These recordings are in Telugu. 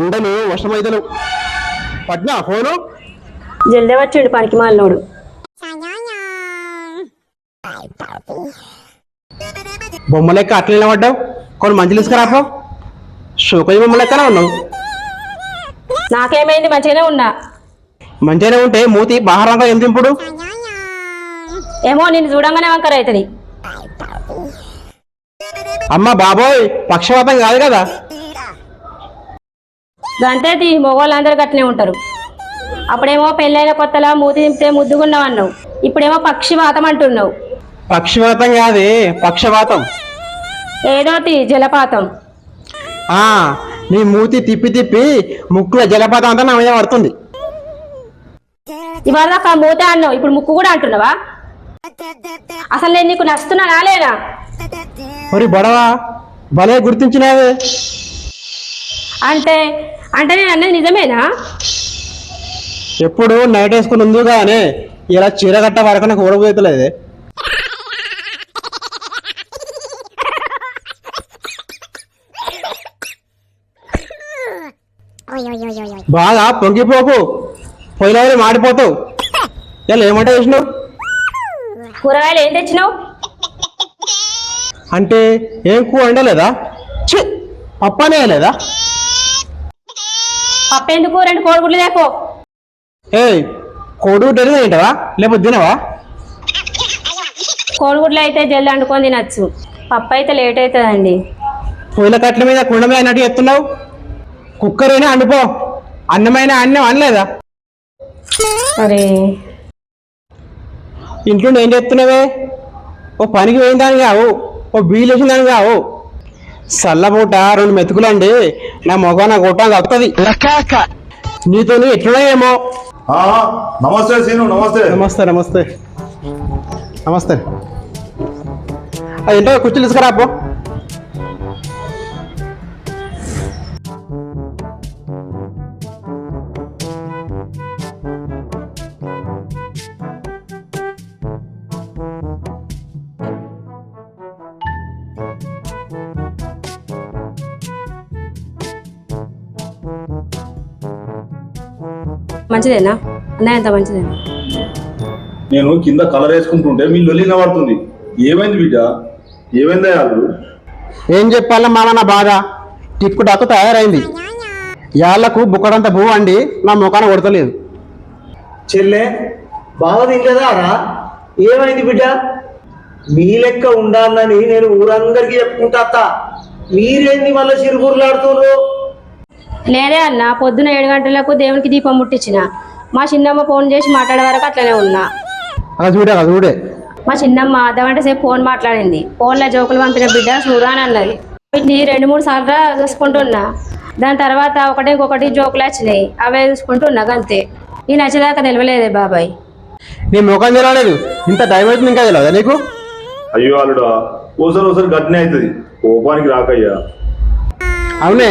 ఎండలు వర్షమైదలు పట్నా ఫోను. జల్దే వచ్చిండు పనికి మాలినోడు. బొమ్మ లెక్క అట్లా నిలబడ్డావు? కొన్ని మంచి తీసుకురాపో. షోకయ్య బొమ్మ లెక్కనే ఉన్నావు. నాకేమైంది? మంచిగానే ఉన్నా. మంచిగానే ఉంటే మూతి బహారంగా ఏం తింపుడు? ఏమో నిన్ను చూడంగానే వంకర అవుతుంది అమ్మ బాబోయ్ పక్షపాతం కాదు కదా. గంటేది మగవాళ్ళందరూ గట్లనే ఉంటారు. అప్పుడేమో పెళ్ళైన కొత్తలా మూతి తింపితే ముద్దుగున్నావు అన్నావు ఇప్పుడేమో పక్షివాతం అంటున్నావు. పక్షపాతం కాదే పక్షపాతం ఏదోటి జలపాతం. ఆ నీ మూతి తిప్పి తిప్పి ముక్కుల జలపాతం అంతా నా మీద పడుతుంది. ఇవాళ దాకా మూత అన్నావు ఇప్పుడు ముక్కు కూడా అంటున్నావా? అసలు నేను నీకు నచ్చుతున్నానా లేనా మరి బడవా భలే గుర్తించినావే. అంటే అంటే నేను అన్నది నిజమేనా? ఎప్పుడు నైట్ వేసుకుని ఉంది కానీ ఇలా చీర కట్ట వరకు నాకు ఊడబోతలేదు బాగా పొంగిపోకు. పొయ్యిలో మాడిపోతావు. ఇలా ఏమంటే చేసినావు? కూరగాయలు ఏం తెచ్చినావు? అంటే ఏం కూ వండలేదా? ఛీ! పప్పనే లేదా పప్పు ఎందుకు రెండు కోడిగుడ్లు లేకో. ఏయ్ కోడి డెలివరీ తింటావా? లేకపోతే తినవా? కోడిగుడ్లు అయితే జల్ది వండుకొని తినచ్చు. పప్పు అయితే లేట్ అవుతుందండి. పొయ్యిల కట్ల మీద కుండ మీద అన్నట్టు చెప్తున్నావు కుక్కరైనా అండిపో అన్నమైన అన్నం అనలేదా? అరే. ఇంట్లో ఏం చెప్తున్నావే ఓ పనికి పోయిన దాని కావు. ఓ బీలు వేసిన దాని కావు. చల్లబూట రెండు మెతుకులండి. నా మొగ నా గొట్ట వస్తుంది నీతో ఎట్లున్నాయేమో? ఆ, నమస్తే సీను నమస్తే. నమస్తే నమస్తే. నమస్తే. అది ఏంటో కుర్చీలు తీసుకురాపో మంచిదేనా? అన్నయ్య ఎంత మంచిదేనా? నేను కింద కలర్ వేసుకుంటుంటే మీ లొల్లి పడుతుంది ఏమైంది బిడ్డ? ఏమైందా వాళ్ళు ఏం చెప్పాలా మామ నా బాధ? టిక్కు డాకు తయారైంది. యాళ్ళకు బుక్కడంత భూ అండి నా ముఖాన కొడతలేదు. చెల్లె బాగా తింటదా రా ఏమైంది బిడ్డ? మీ లెక్క ఉండాలని నేను ఊరందరికీ చెప్పుకుంటా అత్త. మీరేంది మళ్ళీ చిరుబుర్లాడుతున్నారు లేదే అన్న పొద్దున ఏడు గంటలకు దేవునికి దీపం ముట్టించిన. మా చిన్నమ్మ ఫోన్ చేసి మాట్లాడే వరకు అట్లనే ఉన్నా. అలా చూడే అలా చూడే. మా చిన్నమ్మ అర్ధగంట సేపు ఫోన్ మాట్లాడింది. ఫోన్లో జోకులు పంపిన బిడ్డ చూడు అని అన్నది. వీటిని రెండు మూడు సార్లు చూసుకుంటున్నా. దాని తర్వాత ఒకటి ఇంకొకటి జోకులు వచ్చినాయి. అవే చూసుకుంటున్నా అంతే ఈ నచ్చేదాకా నిలవలేదే బాబాయ్. నీ ముఖం తెలవలేదు ఇంత టైం అవుతుంది ఇంకా తెలియదా నీకు? అయ్యో అల్లుడా ఓసారి ఓసారి గట్టినే అవుతుంది. కోపానికి రాకయ్యా. అవునే.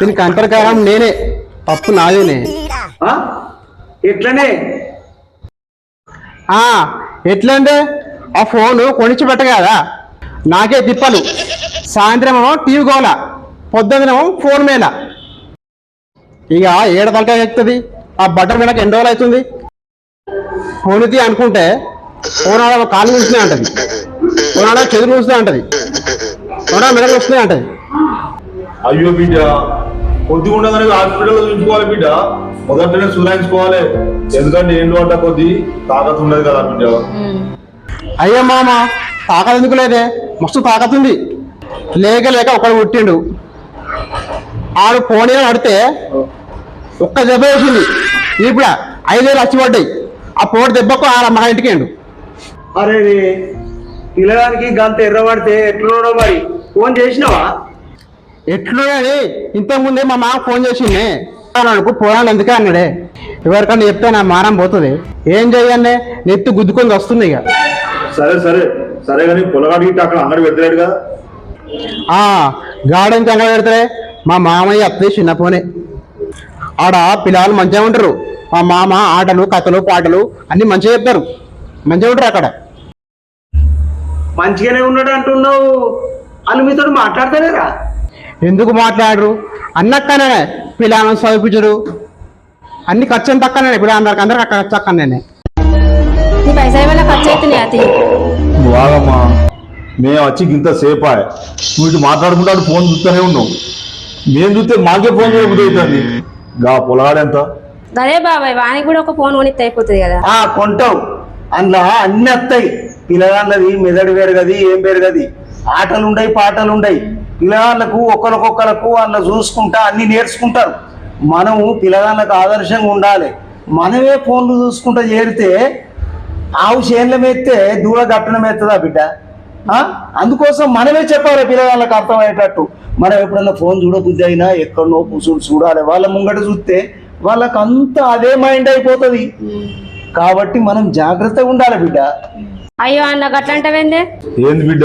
దీనికి అంతర్కారం నేనే. తప్పు నాదేనే. ఆ? ఎట్లనే? ఆ ఎట్లంటే ఆ ఫోను కొనిచ్చి పెట్టగదా నాకే తిప్పలు. సాయంత్రం ఏమో టీవీ గోల. పొద్దునేమో ఫోన్ మేల. ఇక ఏడ తలకాయ ఎక్కుతుంది ఆ బట్టలు మీద ఎన్ని రోజులు అవుతుంది? ఫోన్ది అనుకుంటే ఫోన్ ఆడ కాలు కూర్చునే అంటది. ఫోన్ ఆడ చెదురు కూర్చునే అంటది. ఫోన్ ఆడ మెడ కూర్చునే అంటది. అయ్యో బిడ్డ. కొద్దిగా ఉండగానే హాస్పిటల్లో చూపించుకోవాలి బిడ్డ. మొదట్లోనే సురాయించుకోవాలి. ఎందుకంటే ఏంటో అంట కొద్ది? తాకత్ ఉండదు కదా బిడ్డ. అయ్యో మామ తాకత్ ఎందుకు లేదే? మస్తు తాకత్ ఉంది. లేక లేక ఒకడు పుట్టిండు. ఆడు పోనీ పడితే ఒక్క దెబ్బ వేసింది. ఇప్పుడు ఐదేళ్ళు వచ్చి పడ్డాయి. ఆ పోటు దెబ్బకు ఆ మా ఇంటికి అరే పిల్లగానికి గంత ఎర్రబడితే ఎట్లున్నాడో మరి? ఫోన్ చేసినావా? ఎట్లున్నది ఇంతకుముందే మా మామ ఫోన్ చేసిండే. అనుకో పోరాలు ఎందుకే అన్నాడే? ఎవరికన్నా చెప్తే నా మానం పోతుంది. ఏం చెయ్యండి నెత్తి గుద్దుకొని వస్తుంది ఇక. సరే సరే. సరే కానీ పొలగాడి అక్కడ అంగడి పెడతాడు కదా. ఆ గార్డెన్ కంగ పెడితే మా మామయ్య అత్తయ్య చిన్న పోనే ఆడ పిల్లలు మంచిగా ఉంటారు. మా మామ ఆటలు కథలు పాటలు అన్ని మంచిగా చెప్తారు. మంచిగా ఉంటారు అక్కడ. మంచిగానే ఉన్నాడు అంటున్నావు. వాళ్ళు మీతో మాట్లాడతారేరా ఎందుకు మాట్లాడరు? అన్నక్కనే పిల్లలను చదివించుడు. అన్ని ఖర్చు ఎంత తక్కనే ఇప్పుడు అందరికి అందరికి ఖర్చు అక్కనే నీ పైసలు ఏమైనా ఖర్చు అవుతున్నాయి అతి. బాగమ్మా మేము వచ్చి ఇంత సేపు ఇటు మాట్లాడుకుంటాడు ఫోన్ చూస్తూనే ఉన్నావు. మేము చూస్తే మాకే ఫోన్ చూపుతుంది గా పొలగాడెంత అదే బాబాయ్ వానికి కూడా ఒక ఫోన్ కొనిస్తే అయిపోతుంది కదా. ఆ కొంటావు అందులో అన్ని వస్తాయి. పిల్లగాళ్ళది మెదడు పెరగది ఏం పెరగది ఆటలు ఉండయి పాటలు ఉండయి పిల్లగాళ్ళకు ఒకరికొకరకు వాళ్ళ చూసుకుంటా అన్ని నేర్చుకుంటారు. మనము పిల్లగాళ్ళకు ఆదర్శంగా ఉండాలి. మనమే ఫోన్లు చూసుకుంటా చేరితే ఆవు చేనుల మెత్తే దూడ గట్టన మెత్తదా బిడ్డ? ఆ? అందుకోసం మనమే చెప్పాలి పిల్లగాళ్ళకి అర్థమయ్యేటట్టు. మనం ఎప్పుడన్నా ఫోన్ చూడబుద్ధి అయినా ఎక్కడనో కూర్చుని చూడాలి. వాళ్ళ ముంగట చూస్తే వాళ్ళకి అంతా అదే మైండ్ అయిపోతుంది. కాబట్టి మనం జాగ్రత్తగా ఉండాలి బిడ్డ. అయ్యో అన్న గట్లంటావేందే? ఏంది బిడ్డ?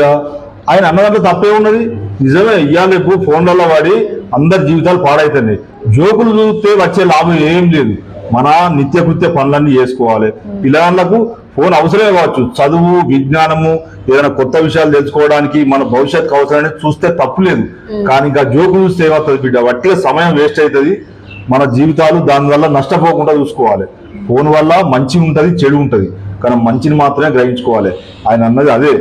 ఆయన అన్నదాంట్లో తప్పే ఉన్నది. నిజమే ఇయ్యాల రేపు ఫోన్లలో వాడి అందరి జీవితాలు పాడైతున్నాయి. జోకులు చూస్తే వచ్చే లాభం ఏం లేదు. మన నిత్య కృత్య పనులన్నీ చేసుకోవాలి. పిల్లలకు ఫోన్ అవసరమే కావచ్చు. చదువు విజ్ఞానము ఏదైనా కొత్త విషయాలు తెలుసుకోవడానికి మన భవిష్యత్తు అవసరమని చూస్తే తప్పు లేదు. కానీ ఇంకా జోకులు చూస్తే ఏమవుతుంది బిడ్డ? వట్టిగా సమయం వేస్ట్ అవుతుంది. మన జీవితాలు దానివల్ల నష్టపోకుండా చూసుకోవాలి. ఫోన్ వల్ల మంచి ఉంటది చెడు ఉంటది కానీ మంచిని మాత్రమే గ్రహించుకోవాలి. ఆయన అన్నది అదే.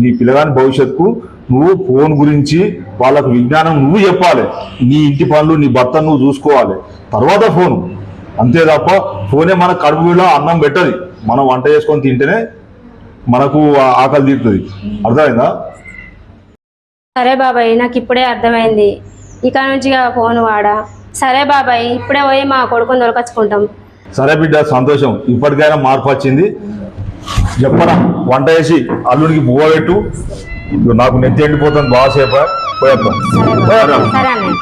నీ పిల్లగాని భవిష్యత్తుకు నువ్వు ఫోన్ గురించి వాళ్ళకు విజ్ఞానం నువ్వు చెప్పాలి. నీ ఇంటి పనులు నీ భర్త నువ్వు చూసుకోవాలి. తర్వాత ఫోను. అంతే తప్ప ఫోనే మన కడుపులో అన్నం పెట్టది. మనం వంట చేసుకొని తింటేనే మనకు ఆకలి తీరుతుంది. అర్థమైందా? సరే బాబాయ్ నాకు ఇప్పుడే అర్థమైంది. ఇక నుంచి ఫోన్ వాడా. సరే బాబాయ్ ఇప్పుడే పోయి మా కొడుకుని దొరకచ్చుకుంటాం సరే బిడ్డ సంతోషం. ఇప్పటికైనా మార్పు వచ్చింది. చెప్పరా? వంట చేసి అల్లుడికి బువ్వ పెట్టు. నాకు నెత్తి ఎండిపోతుంది బాగాసేపా పోయేద్దాం అన్నయ్య.